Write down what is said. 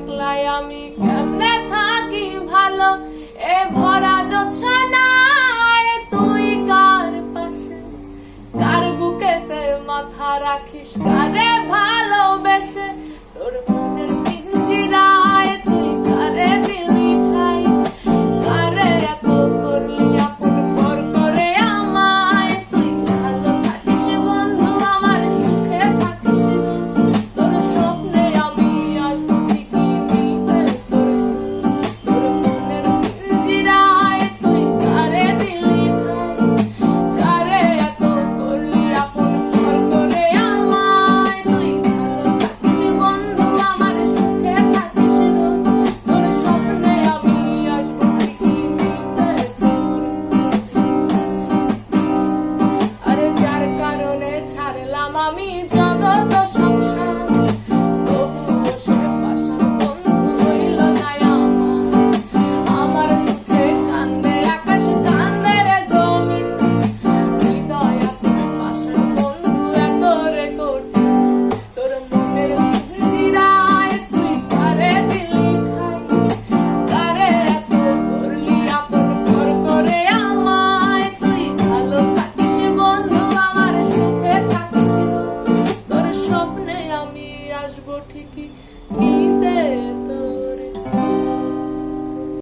একলাই আমি কেমনে থাকি ভালো? এ ভরা জোছানায় তুই কার পাশে? কার বুকেতে মাথা রাখিস? কারে que, que